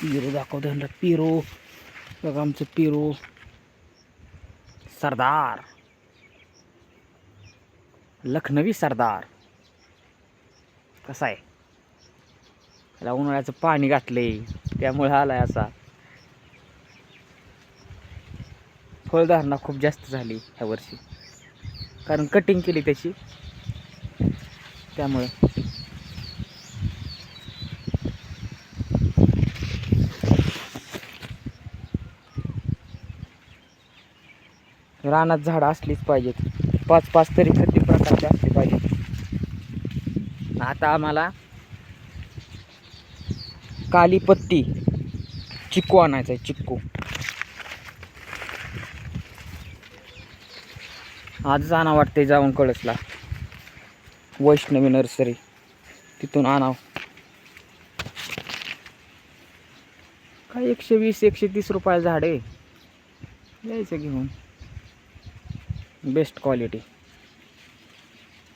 पिरो दाखवतो ह्यांना पिरो. बघा आमचं पिरो. सरदार. लखनवी सरदार. कसा आहे? त्याला उन्हाळ्याचं पाणी घातले. त्यामुळे आलाय असा. फळधारणा खूप जास्त झाली ह्या वर्षी. कारण कटिंग केली त्याची. त्यामुळे. रानात झाडं असलीच पाहिजेत. पाच पाच तरी प्रत्येक प्रकारचे असले पाहिजेत. आता आम्हाला कालीपत्ती चिक्कू आणायचा आहे चिक्कू. आज आणा वाटते जाऊन कळसला. वैष्णवी नर्सरी. तिथून आणाव. काय एकशे वीस एकशे तीस रुपयाला झाड आहे. यायचं घेऊन. Best quality.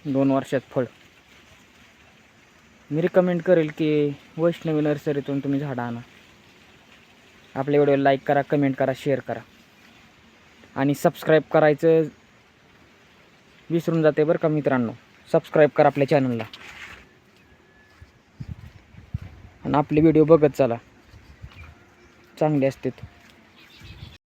दोन वर्षात फळ. मी रिकमेंड करेल की वैष्णवी नर्सरीतून तुम्ही झाडं आणा. आपल्या व्हिडिओ लाईक करा कमेंट करा शेअर करा. आणि सबस्क्राईब करायचं विसरून जाते बरं का मित्रांनो. सबस्क्राईब करा आपल्या चॅनलला आणि आपले व्हिडिओ बघत चला. चांगले असतात